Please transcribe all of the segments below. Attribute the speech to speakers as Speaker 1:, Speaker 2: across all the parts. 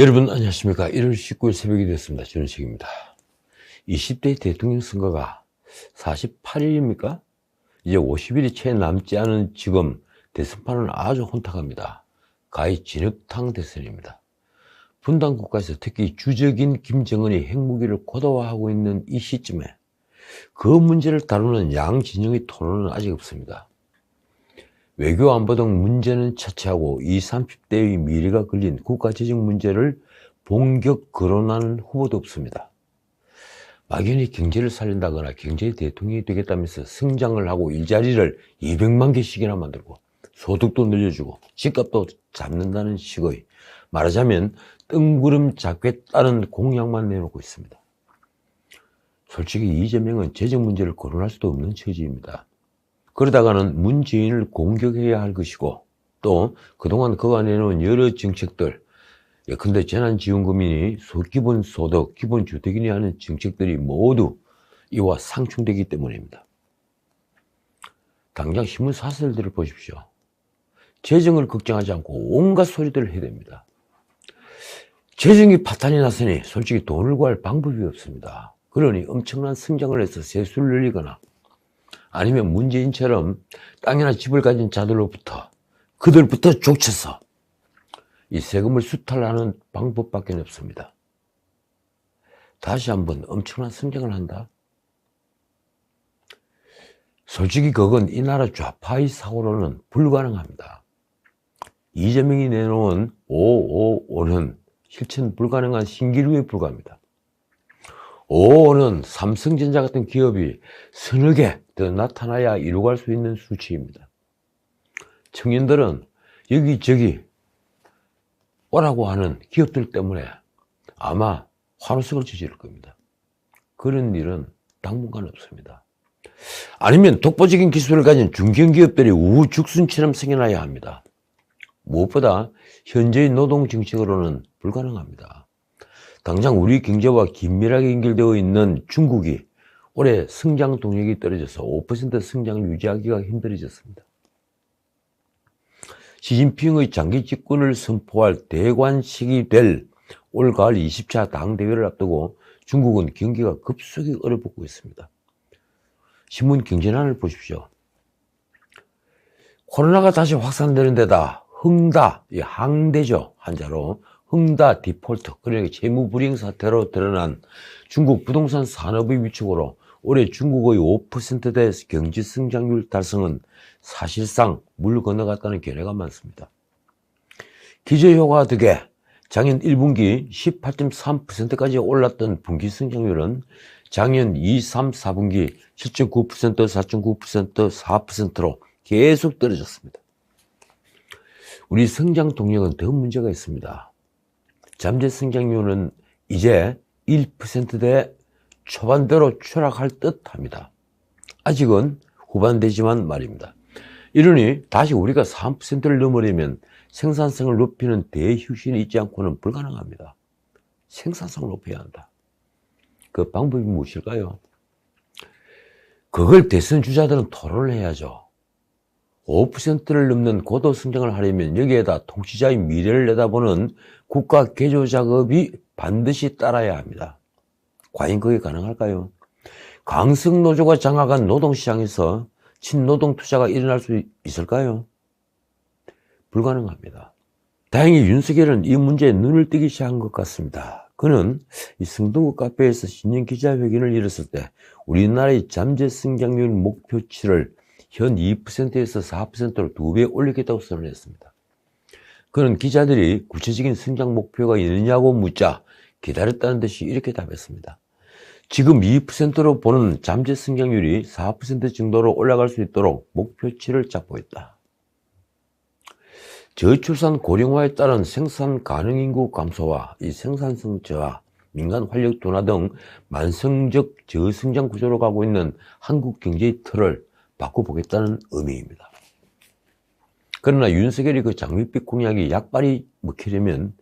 Speaker 1: 여러분 안녕하십니까? 1월 19일 새벽이 됐습니다. 전우식입니다. 20대 대통령 선거가 48일입니까? 이제 50일이 채 남지 않은 지금 대선판은 아주 혼탁합니다. 가히 진흙탕 대선입니다. 분단 국가에서 특히 주적인 김정은이 핵무기를 고도화하고 있는 이 시점에 그 문제를 다루는 양 진영의 토론은 아직 없습니다 외교 안보 등 문제는 차치하고 20, 30대의 미래가 걸린 국가재정 문제를 본격 거론하는 후보도 없습니다. 막연히 경제를 살린다거나 경제 대통령이 되겠다면서 성장을 하고 일자리를 200만 개씩이나 만들고 소득도 늘려주고 집값도 잡는다는 식의 말하자면 뜬구름 잡겠 다는 공약만 내놓고 있습니다. 솔직히 이재명은 재정 문제를 거론할 수도 없는 처지입니다. 그러다가는 문재인을 공격해야 할 것이고 또 그동안 그가 내놓은 여러 정책들 예컨대 재난지원금이니 기본소득, 기본주택이니 하는 정책들이 모두 이와 상충되기 때문입니다. 당장 신문 사설들을 보십시오. 재정을 걱정하지 않고 온갖 소리들을 해야 됩니다. 재정이 파탄이 났으니 솔직히 돈을 구할 방법이 없습니다. 그러니 엄청난 성장을 해서 세수를 늘리거나 아니면 문재인처럼 땅이나 집을 가진 자들로부터 그들부터 족쳐서 이 세금을 수탈하는 방법밖에 없습니다. 다시 한번 엄청난 성장을 한다. 솔직히 그건 이 나라 좌파의 사고로는 불가능합니다. 이재명이 내놓은 555는 실천 불가능한 신기루에 불과합니다. 555는 삼성전자 같은 기업이 서너 개 더 나타나야 이루갈 수 있는 수치입니다. 청년들은 여기저기 오라고 하는 기업들 때문에 아마 환호성을 지질 겁니다. 그런 일은 당분간 없습니다. 아니면 독보적인 기술을 가진 중견기업들이 우후죽순처럼 생겨나야 합니다. 무엇보다 현재의 노동 정책으로는 불가능합니다. 당장 우리 경제와 긴밀하게 연결되어 있는 중국이 올해 성장 동력이 떨어져서 5% 성장을 유지하기가 힘들어졌습니다. 시진핑의 장기 집권을 선포할 대관식이 될 올 가을 20차 당대회를 앞두고 중국은 경기가 급속히 얼어붙고 있습니다. 신문 경제난을 보십시오. 코로나가 다시 확산되는 데다 흥다, 이 항대죠. 한자로 흥다 디폴트, 그러니까 재무불이행 사태로 드러난 중국 부동산 산업의 위축으로 올해 중국의 5%대 경제 성장률 달성은 사실상 물 건너갔다는 견해가 많습니다. 기저효과 덕에 작년 1분기 18.3%까지 올랐던 분기 성장률은 작년 2, 3, 4분기 7.9%, 4.9%, 4%로 계속 떨어졌습니다. 우리 성장 동력은 더 문제가 있습니다. 잠재 성장률은 이제 1%대 초반대로 추락할 듯 합니다. 아직은 후반되지만 말입니다. 이러니 다시 우리가 3%를 넘으려면 생산성을 높이는 대휴신이 있지 않고는 불가능합니다. 생산성을 높여야 한다. 그 방법이 무엇일까요? 그걸 대선 주자들은 토론을 해야죠. 5%를 넘는 고도 성장을 하려면 여기에다 통치자의 미래를 내다보는 국가 개조 작업이 반드시 따라야 합니다. 과연 그게 가능할까요? 강성노조가 장악한 노동시장에서 친노동 투자가 일어날 수 있을까요? 불가능합니다. 다행히 윤석열은 이 문제에 눈을 뜨기 시작한 것 같습니다. 그는 이 성동구 카페에서 신년 기자회견을 열었을 때 우리나라의 잠재 성장률 목표치를 현 2%에서 4%로 두 배 올리겠다고 선언했습니다. 그는 기자들이 구체적인 성장 목표가 있느냐고 묻자 기다렸다는 듯이 이렇게 답했습니다. 지금 2%로 보는 잠재 성장률이 4% 정도로 올라갈 수 있도록 목표치를 잡고 있다. 저출산 고령화에 따른 생산 가능 인구 감소와 이 생산성 저하, 민간 활력 둔화 등 만성적 저성장 구조로 가고 있는 한국 경제의 틀을 바꿔보겠다는 의미입니다. 그러나 윤석열이 그 장밋빛 공약이 약발이 먹히려면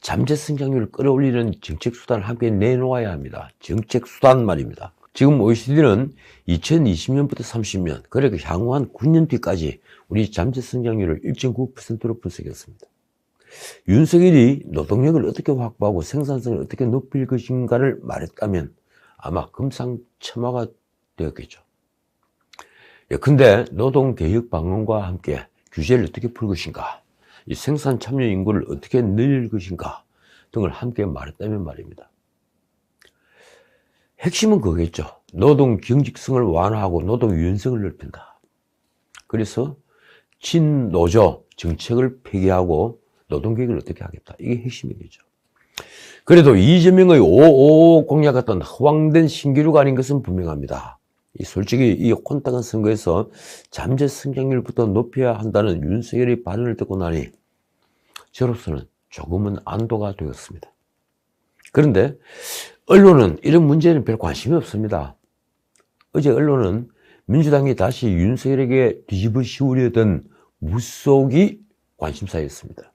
Speaker 1: 잠재 성장률을 끌어올리는 정책 수단을 함께 내놓아야 합니다. 정책 수단 말입니다. 지금 OECD는 2020년부터 30년, 그러니까 향후 한 9년 뒤까지 우리 잠재 성장률을 1.9%로 분석했습니다. 윤석열이 노동력을 어떻게 확보하고 생산성을 어떻게 높일 것인가를 말했다면 아마 금상첨화가 되었겠죠. 근데 노동개혁 방안과 함께 규제를 어떻게 풀 것인가, 이 생산 참여 인구를 어떻게 늘릴 것인가 등을 함께 말했다면 말입니다. 핵심은 그거겠죠. 노동 경직성을 완화하고 노동 유연성을 넓힌다. 그래서 친노조 정책을 폐기하고 노동계획을 어떻게 하겠다. 이게 핵심이겠죠. 그래도 이재명의 555 공약 같은 허황된 신기루가 아닌 것은 분명합니다. 이 솔직히 이 혼탁한 선거에서 잠재 성장률부터 높여야 한다는 윤석열의 발언을 듣고 나니 저로서는 조금은 안도가 되었습니다. 그런데 언론은 이런 문제는 별 관심이 없습니다. 어제 언론은 민주당이 다시 윤석열에게 뒤집어 씌우려던 무속이 관심사였습니다.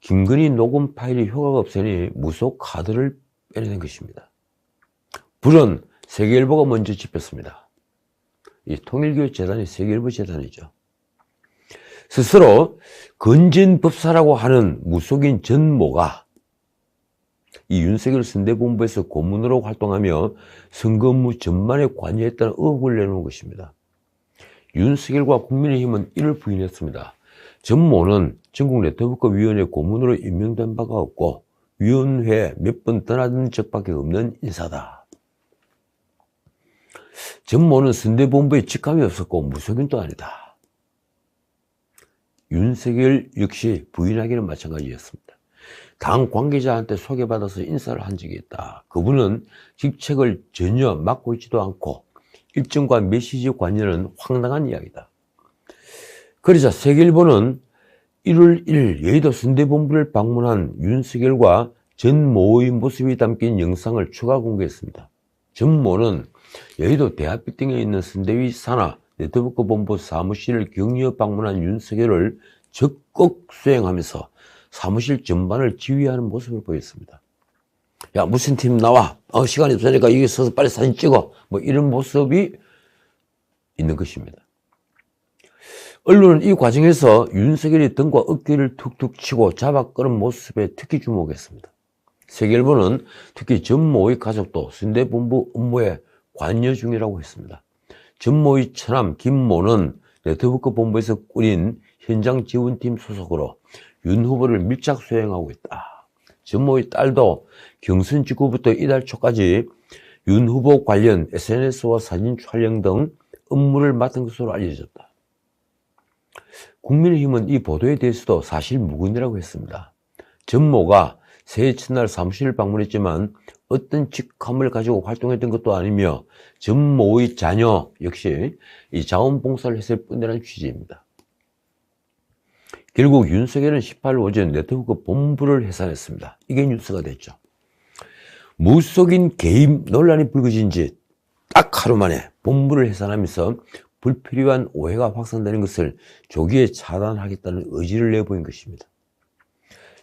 Speaker 1: 김건희 녹음 파일이 효과가 없으니 무속 카드를 빼내는 것입니다. 불은 세계일보가 먼저 집혔습니다. 이 통일교 재단이 세계일보 재단이죠. 스스로 건진법사라고 하는 무속인 전모가 이 윤석열 선대본부에서 고문으로 활동하며 선거 업무 전반에 관여했다는 의혹을 내놓은 것입니다. 윤석열과 국민의힘은 이를 부인했습니다. 전모는 전국 네트워크 위원회 고문으로 임명된 바가 없고 위원회 몇 번 떠나던 적밖에 없는 인사다. 전모는 선대본부에 직함이 없었고 무속인도 아니다. 윤석열 역시 부인하기는 마찬가지였습니다. 당 관계자한테 소개받아서 인사를 한 적이 있다. 그분은 직책을 전혀 맡고 있지도 않고 일정과 메시지 관여는 황당한 이야기다. 그러자 세계일보는 1월 1일 여의도 순대본부를 방문한 윤석열과 전 모의 모습이 담긴 영상을 추가 공개했습니다. 전 모는 여의도 대학빌딩에 있는 순대위 산하 네트워크 본부 사무실을 격려 방문한 윤석열을 적극 수행하면서 사무실 전반을 지휘하는 모습을 보였습니다. 야, 무슨 팀 나와. 어, 시간이 없으니까 여기 서서 빨리 사진 찍어. 뭐 이런 모습이 있는 것입니다. 언론은 이 과정에서 윤석열이 등과 어깨를 툭툭 치고 잡아 끌은 모습에 특히 주목했습니다. 세계일보는 특히 전모의 가족도 순대본부 업무에 관여 중이라고 했습니다. 전모의 처남 김모는 네트워크 본부에서 꾸린 현장 지원팀 소속으로 윤 후보를 밀착 수행하고 있다. 전모의 딸도 경선 직후부터 이달 초까지 윤 후보 관련 SNS와 사진 촬영 등 업무를 맡은 것으로 알려졌다. 국민의힘은 이 보도에 대해서도 사실 무근이라고 했습니다. 전모가 새해 첫날 사무실을 방문했지만 어떤 직함을 가지고 활동했던 것도 아니며 전모의 자녀 역시 이 자원봉사를 했을 뿐이라는 취지입니다. 결국 윤석열은 18일 오전 네트워크 본부를 해산했습니다. 이게 뉴스가 됐죠. 무속인 개입 논란이 불거진 지 딱 하루 만에 본부를 해산하면서 불필요한 오해가 확산되는 것을 조기에 차단하겠다는 의지를 내보인 것입니다.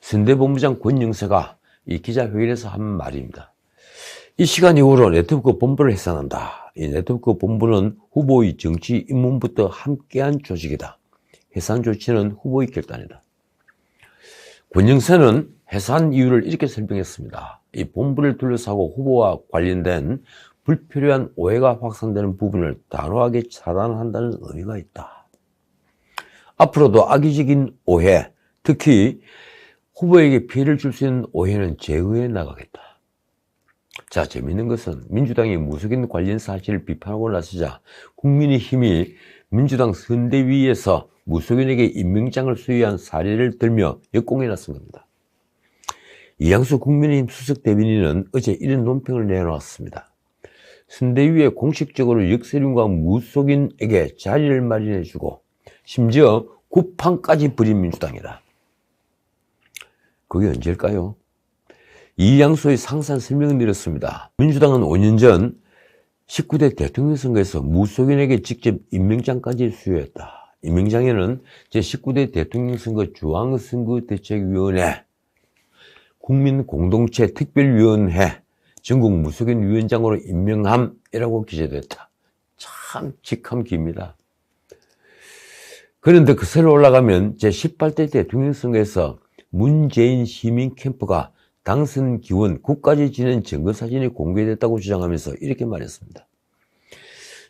Speaker 1: 선대본부장 권영세가 이 기자회견에서 한 말입니다. 이 시간 이후로 네트워크 본부를 해산한다. 이 네트워크 본부는 후보의 정치 입문부터 함께한 조직이다. 해산 조치는 후보의 결단이다. 권영세는 해산 이유를 이렇게 설명했습니다. 이 본부를 둘러싸고 후보와 관련된 불필요한 오해가 확산되는 부분을 단호하게 차단한다는 의미가 있다. 앞으로도 악의적인 오해, 특히 후보에게 피해를 줄 수 있는 오해는 제거해 나가겠다. 자, 재밌는 것은 민주당이 무속인 관련 사실을 비판하고 나서자 국민의힘이 민주당 선대위에서 무속인에게 임명장을 수여한 사례를 들며 역공에 나선 겁니다. 이양수 국민의힘 수석 대변인은 어제 이런 논평을 내놓았습니다. 선대위에 공식적으로 역세륜과 무속인에게 자리를 마련해주고 심지어 구판까지 부린 민주당이다. 그게 언제일까요? 이양수의 상산 설명을 내렸습니다. 민주당은 5년 전 19대 대통령 선거에서 무속인에게 직접 임명장까지 수여했다. 임명장에는 제19대 대통령 선거 중앙선거대책위원회, 국민공동체 특별위원회, 전국 무속인 위원장으로 임명함이라고 기재됐다. 참 직함 깁니다. 그런데 그 새로 올라가면 제18대 대통령 선거에서 문재인 시민 캠프가 당선 기원 국까지 지낸 증거 사진이 공개됐다고 주장하면서 이렇게 말했습니다.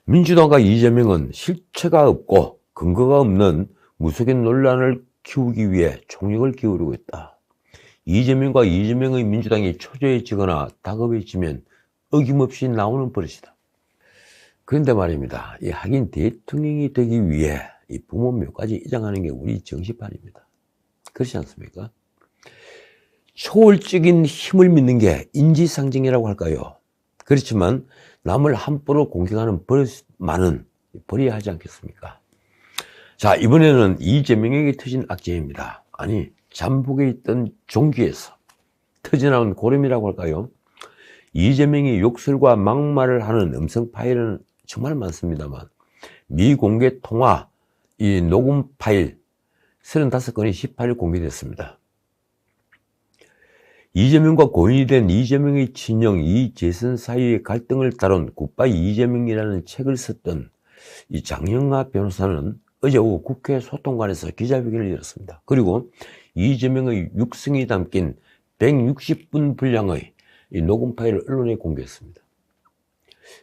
Speaker 1: 민주당과 이재명은 실체가 없고 근거가 없는 무속인 논란을 키우기 위해 총력을 기울이고 있다. 이재명과 이재명의 민주당이 초조해지거나 다급해지면 어김없이 나오는 버릇이다. 그런데 말입니다. 이 하긴 대통령이 되기 위해 이 부모 묘까지 이장하는 게 우리 정신판입니다. 그렇지 않습니까? 초월적인 힘을 믿는 게 인지상정이라고 할까요? 그렇지만 남을 함부로 공격하는 버릇만은 버려야 하지 않겠습니까? 자, 이번에는 이재명에게 터진 악재입니다. 아니, 잠복에 있던 종기에서 터져나온 고름이라고 할까요? 이재명이 욕설과 막말을 하는 음성 파일은 정말 많습니다만 미공개 통화 이 녹음 파일 35건이 18일 공개됐습니다. 이재명과 고인이 된 이재명의 친형 이재선 사이의 갈등을 다룬 굿바이 이재명이라는 책을 썼던 이 장영하 변호사는 어제 오후 국회 소통관에서 기자회견을 열었습니다. 그리고 이재명의 육성이 담긴 160분 분량의 이 녹음 파일을 언론에 공개했습니다.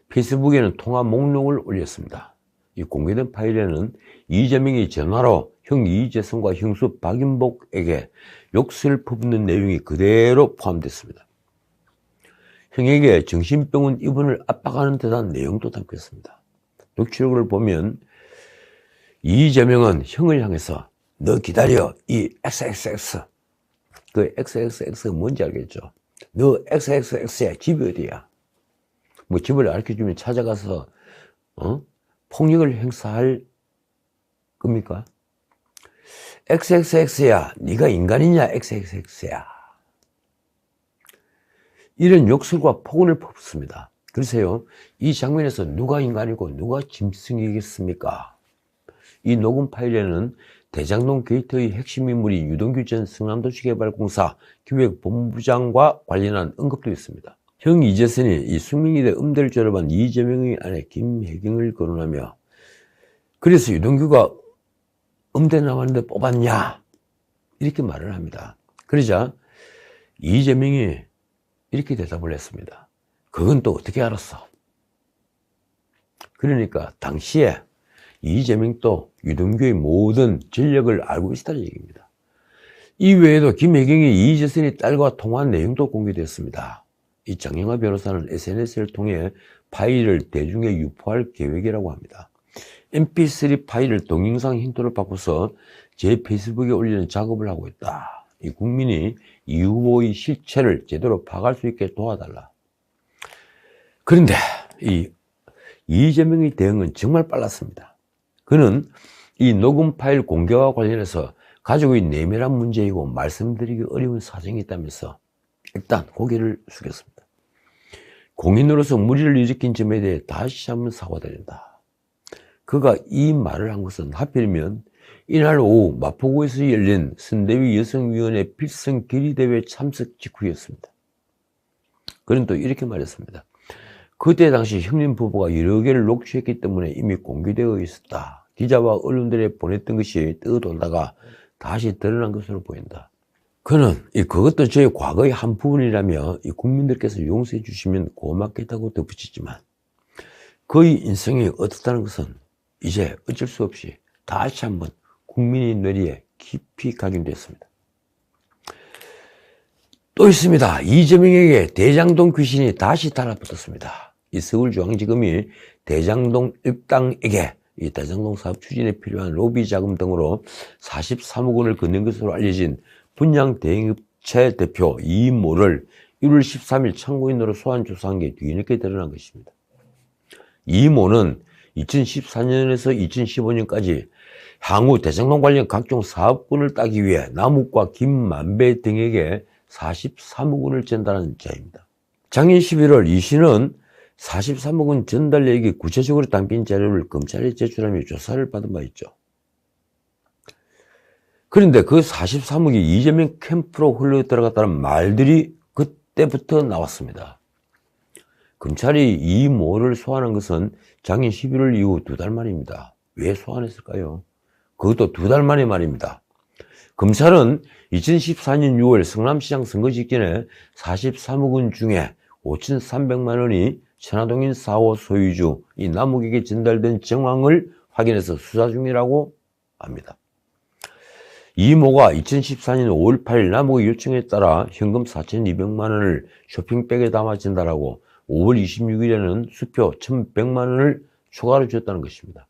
Speaker 1: 페이스북에는 통화 목록을 올렸습니다. 이 공개된 파일에는 이재명이 전화로 형 이재성과 형수 박인복에게 욕설 퍼붓는 내용이 그대로 포함됐습니다. 형에게 정신병원 입원을 압박하는 듯한 내용도 담겨 있습니다. 녹취록을 보면 이재명은 형을 향해서 너 기다려 이 XXX 그 XXX가 뭔지 알겠죠? 너 XXX야 집이 어디야? 뭐 집을 알려주면 찾아가서 어? 폭력을 행사할 겁니까? XXX야 네가 인간이냐 XXX야 이런 욕설과 폭언을 퍼붓습니다. 그러세요. 이 장면에서 누가 인간이고 누가 짐승이겠습니까? 이 녹음 파일에는 대장동 게이트의 핵심 인물이 유동규 전 성남도시개발공사 기획본부장과 관련한 언급도 있습니다. 형 이재선이 이 숙명이대 음대를 졸업한 이재명의 아내 김혜경을 거론하며 그래서 유동규가 음대 나왔는데 뽑았냐 이렇게 말을 합니다. 그러자 이재명이 이렇게 대답을 했습니다. 그건 또 어떻게 알았어? 그러니까 당시에 이재명도 유동규의 모든 전력을 알고 있다는 얘기입니다. 이 외에도 김혜경이 이재선의 딸과 통화한 내용도 공개됐습니다. 이 장영하 변호사는 SNS를 통해 파일을 대중에 유포할 계획이라고 합니다. Mp3 파일을 동영상 힌트로 바꿔서 제 페이스북에 올리는 작업을 하고 있다. 이 국민이 이 후보의 실체를 제대로 파악할 수 있게 도와달라. 그런데 이 이재명의 대응은 정말 빨랐습니다. 그는 이 녹음 파일 공개와 관련해서 가족의 내밀한 문제이고 말씀드리기 어려운 사정이 있다면서 일단 고개를 숙였습니다. 공인으로서 무리를 일으킨 점에 대해 다시 한번 사과드린다. 그가 이 말을 한 것은 하필이면 이날 오후 마포구에서 열린 선대위 여성위원회 필성 결의대회 참석 직후였습니다. 그는 또 이렇게 말했습니다. 그때 당시 형님 부부가 여러 개를 녹취했기 때문에 이미 공개되어 있었다. 기자와 언론들에 보냈던 것이 떠돌다가 다시 드러난 것으로 보인다. 그는 이 그것도 저의 과거의 한 부분이라며 이 국민들께서 용서해 주시면 고맙겠다고 덧붙이지만 그의 인생이 어떻다는 것은 이제 어쩔 수 없이 다시 한번 국민의 뇌리에 깊이 각인됐습니다. 또 있습니다. 이재명에게 대장동 귀신이 다시 달라붙었습니다. 이 서울중앙지검이 대장동 일당에게 이 대장동 사업 추진에 필요한 로비 자금 등으로 43억 원을 건넨 것으로 알려진 분양 대행업체 대표 이모를 1월 13일 참고인으로 소환 조사한 게 뒤늦게 드러난 것입니다. 이모는 2014년에서 2015년까지 향후 대장동 관련 각종 사업권을 따기 위해 남욱과 김만배 등에게 43억 원을 전달한 자입니다. 작년 11월 이 씨는 43억 원 전달 내역이 구체적으로 담긴 자료를 검찰에 제출하며 조사를 받은 바 있죠. 그런데 그 43억이 이재명 캠프로 흘러 들어갔다는 말들이 그때부터 나왔습니다. 검찰이 이 모를 소환한 것은 작년 11월 이후 두 달 만입니다. 왜 소환했을까요? 그것도 두 달 만의 말입니다. 검찰은 2014년 6월 성남시장 선거 직전에 43억 원 중에 5,300만 원이 천화동인 4호 소유주 이 남욱에게 전달된 정황을 확인해서 수사 중이라고 합니다. 이모가 2014년 5월 8일 남욱의 요청에 따라 현금 4,200만 원을 쇼핑백에 담아 진달하고 5월 26일에는 수표 1,100만 원을 추가로 줬다는 것입니다.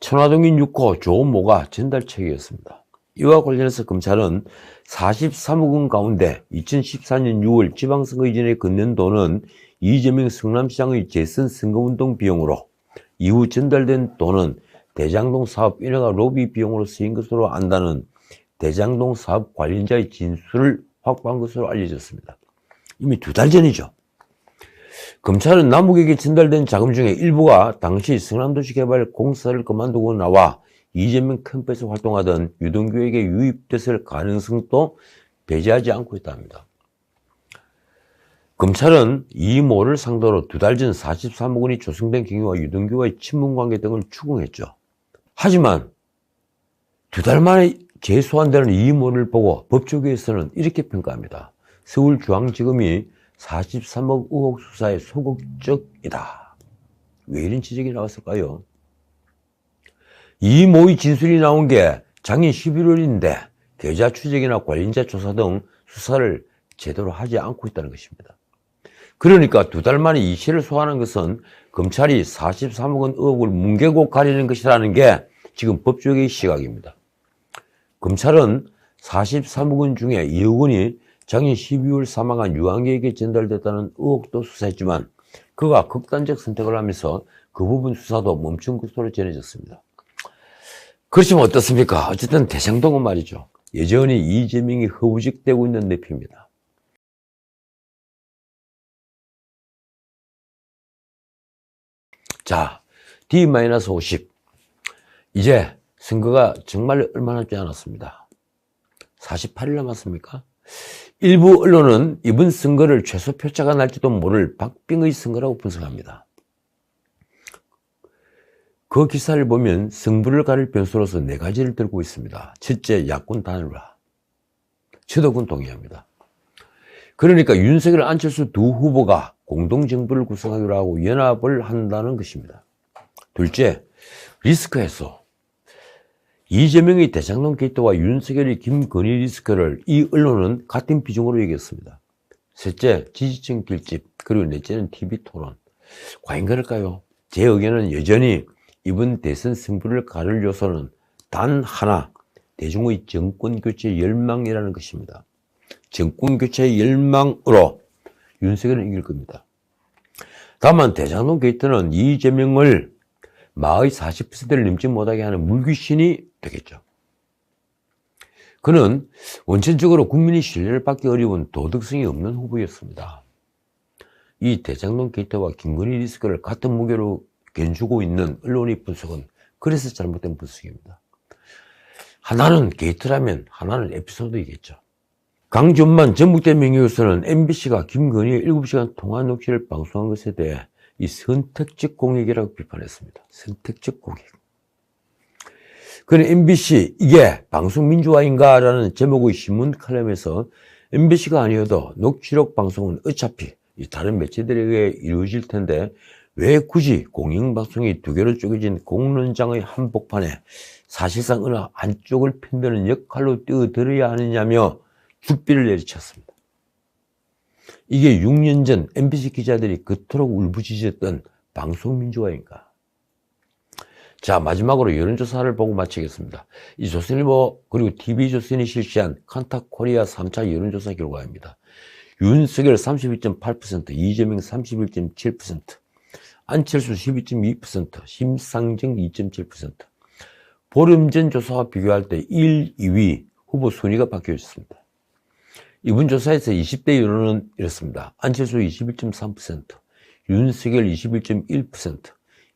Speaker 1: 천화동인 6호 조모가 전달책이었습니다. 이와 관련해서 검찰은 43억 원 가운데 2014년 6월 지방선거 이전에 건넨 돈은 이재명 성남시장의 재선 선거운동 비용으로 이후 전달된 돈은 대장동 사업 인허가 로비 비용으로 쓰인 것으로 안다는 대장동 사업 관련자의 진술을 확보한 것으로 알려졌습니다. 이미 두 달 전이죠. 검찰은 남욱에게 전달된 자금 중에 일부가 당시 성남도시 개발 공사를 그만두고 나와 이재명 캠프에서 활동하던 유동규에게 유입됐을 가능성도 배제하지 않고 있답니다. 검찰은 이 모를 상대로 두 달 전 43억 원이 조성된 경위와 유동규와의 친분 관계 등을 추궁했죠. 하지만 두 달 만에 재소환되는 이 모를 보고 법조계에서는 이렇게 평가합니다. 서울중앙지검이 43억 의혹 수사에 소극적이다. 왜 이런 지적이 나왔을까요? 이 모의 진술이 나온 게 작년 11월인데 계좌 추적이나 관련자 조사 등 수사를 제대로 하지 않고 있다는 것입니다. 그러니까 두 달 만에 이 시를 소환한 것은 검찰이 43억 원 의혹을 뭉개고 가리는 것이라는 게 지금 법조계의 시각입니다. 검찰은 43억 원 중에 2억 원이 작년 12월 사망한 유한계에게 전달됐다는 의혹도 수사했지만 그가 극단적 선택을 하면서 그 부분 수사도 멈춘 것으로 전해졌습니다. 그렇지만 어떻습니까? 어쨌든 대장동은 말이죠. 여전히 이재명이 허우직되고 있는 늪입니다. 자, D-50. 이제 선거가 정말 얼마 남지 않았습니다. 48일 남았습니까? 일부 언론은 이번 선거를 최소 표차가 날지도 모를 박빙의 선거라고 분석합니다. 그 기사를 보면 승부를 가릴 변수로서 네 가지를 들고 있습니다. 첫째, 야권 단일화. 저도군 동의합니다. 그러니까 윤석열 안철수 두 후보가 공동정부를 구성하기로 하고 연합을 한다는 것입니다. 둘째, 리스크 해소. 이재명의 대장동 게이트와 윤석열의 김건희 리스크를 이 언론은 같은 비중으로 얘기했습니다. 셋째, 지지층 길집, 그리고 넷째는 TV 토론. 과연 그럴까요? 제 의견은 여전히 이번 대선 승부를 가를 요소는 단 하나, 대중의 정권 교체 열망이라는 것입니다. 정권 교체 열망으로 윤석열은 이길 겁니다. 다만 대장동 게이트는 이재명을 마의 40%를 넘지 못하게 하는 물귀신이 되겠죠. 그는 원천적으로 국민의 신뢰를 받기 어려운 도덕성이 없는 후보였습니다. 이 대장동 게이트와 김건희 리스크를 같은 무게로 견주고 있는 언론의 분석은 그래서 잘못된 분석입니다. 하나는 게이트라면 하나는 에피소드이겠죠. 강준만 전북대 명예교수는 MBC가 김건희의 7시간 통화 녹취를 방송한 것에 대해 이 선택적 공익이라고 비판했습니다. 선택적 공익. 그는 MBC 이게 방송 민주화인가라는 제목의 신문 칼럼에서 MBC가 아니어도 녹취록 방송은 어차피 다른 매체들에 의해 이루어질 텐데 왜 굳이 공영방송이 두 개로 쪼개진 공론장의 한복판에 사실상 어느 한쪽을 편드는 역할로 뛰어들어야 하느냐며 죽비를 내리쳤습니다. 이게 6년 전 MBC 기자들이 그토록 울부짖었던 방송민주화인가? 자, 마지막으로 여론조사를 보고 마치겠습니다. 이 조선일보 그리고 TV조선이 실시한 컨탁 코리아 3차 여론조사 결과입니다. 윤석열 32.8%, 이재명 31.7%, 안철수 12.2%, 심상정 2.7%. 보름 전 조사와 비교할 때 1, 2위 후보 순위가 바뀌어 있습니다. 이번 조사에서 20대 여론은 이렇습니다. 안철수 21.3%, 윤석열 21.1%,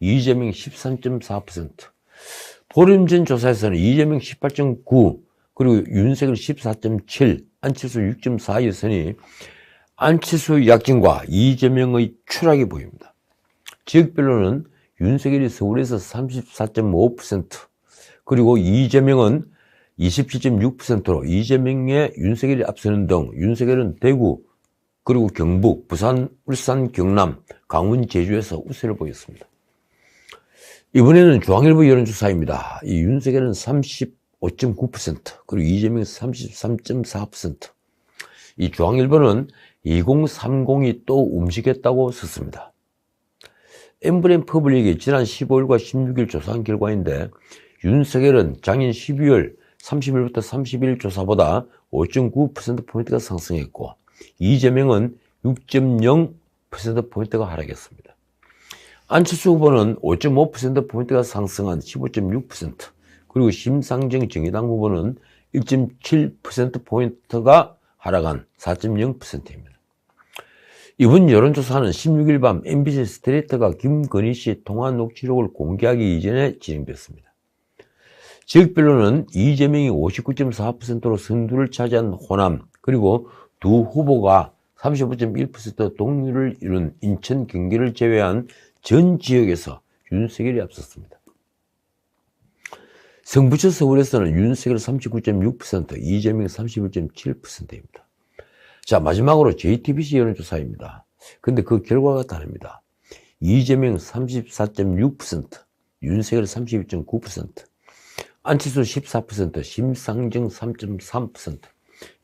Speaker 1: 이재명 13.4%. 보름 전 조사에서는 이재명 18.9, 그리고 윤석열 14.7, 안철수 6.4였으니 안철수의 약진과 이재명의 추락이 보입니다. 지역별로는 윤석열이 서울에서 34.5%, 그리고 이재명은 27.6%로 이재명의 윤석열이 앞서는 등 윤석열은 대구, 그리고 경북, 부산, 울산, 경남, 강원, 제주에서 우세를 보였습니다. 이번에는 중앙일보 여론조사입니다. 이 윤석열은 35.9%, 그리고 이재명은 33.4%. 이 중앙일보는 2030이 또 움직였다고 썼습니다. 엠브렘 퍼블릭이 지난 15일과 16일 조사한 결과인데 윤석열은 작년 12월 30일부터 31일 조사보다 5.9%포인트가 상승했고 이재명은 6.0%포인트가 하락했습니다. 안철수 후보는 5.5%포인트가 상승한 15.6% 그리고 심상정 정의당 후보는 1.7%포인트가 하락한 4.0%입니다. 이번 여론조사는 16일 밤 MBC 스트레이트가 김건희 씨 통화 녹취록을 공개하기 이전에 진행됐습니다. 지역별로는 이재명이 59.4%로 선두를 차지한 호남, 그리고 두 후보가 35.1% 동률을 이룬 인천, 경기를 제외한 전 지역에서 윤석열이 앞섰습니다. 성부처 서울에서는 윤석열 39.6%, 이재명 31.7%입니다. 자, 마지막으로 JTBC 여론조사입니다. 근데 그 결과가 다릅니다. 이재명 34.6%, 윤석열 32.9%, 안치수 14%, 심상정 3.3%.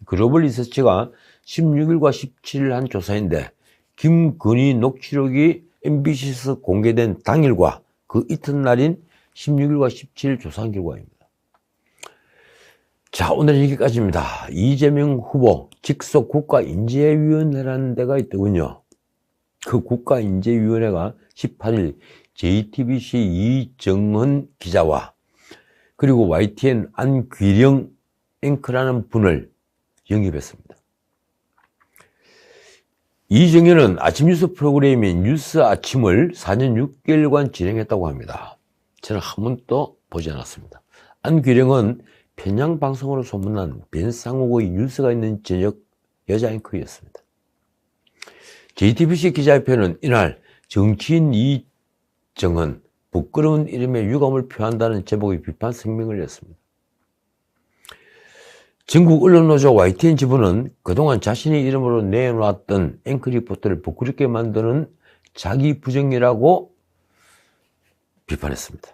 Speaker 1: 글로벌 리서치가 16일과 17일 한 조사인데 김건희 녹취록이 MBC에서 공개된 당일과 그 이튿날인 16일과 17일 조사한 결과입니다. 자, 오늘 여기까지입니다. 이재명 후보 직속 국가인재위원회라는 데가 있더군요. 그 국가인재위원회가 18일 JTBC 이정헌 기자와 그리고 YTN 안귀령 앵커라는 분을 영입했습니다. 이정현은 아침 뉴스 프로그램인 뉴스 아침을 4년 6개월간 진행했다고 합니다. 저는 한 번도 보지 않았습니다. 안귀령은 편향 방송으로 소문난 변상욱의 뉴스가 있는 저녁 여자 앵커였습니다. JTBC 기자협회는 이날 정치인 이정은 부끄러운 이름에 유감을 표한다는 제목의 비판声明을 냈습니다. 전국 언론노조 YTN 지부는 그동안 자신의 이름으로 내놓았던 앵커 리포트를 부끄럽게 만드는 자기 부정이라고 비판했습니다.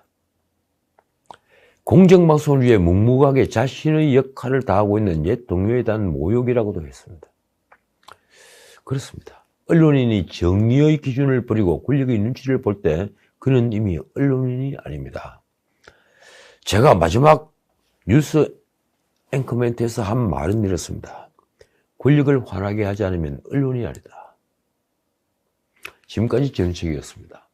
Speaker 1: 공정방송을 위해 묵묵하게 자신의 역할을 다하고 있는 옛 동료에 대한 모욕이라고도 했습니다. 그렇습니다. 언론인이 정의의 기준을 버리고 권력의 눈치를 볼 때 그는 이미 언론인이 아닙니다. 제가 마지막 뉴스 앵커 멘트에서 한 말은 이렇습니다. 권력을 환하게 하지 않으면 언론이 아니다. 지금까지 정책이었습니다.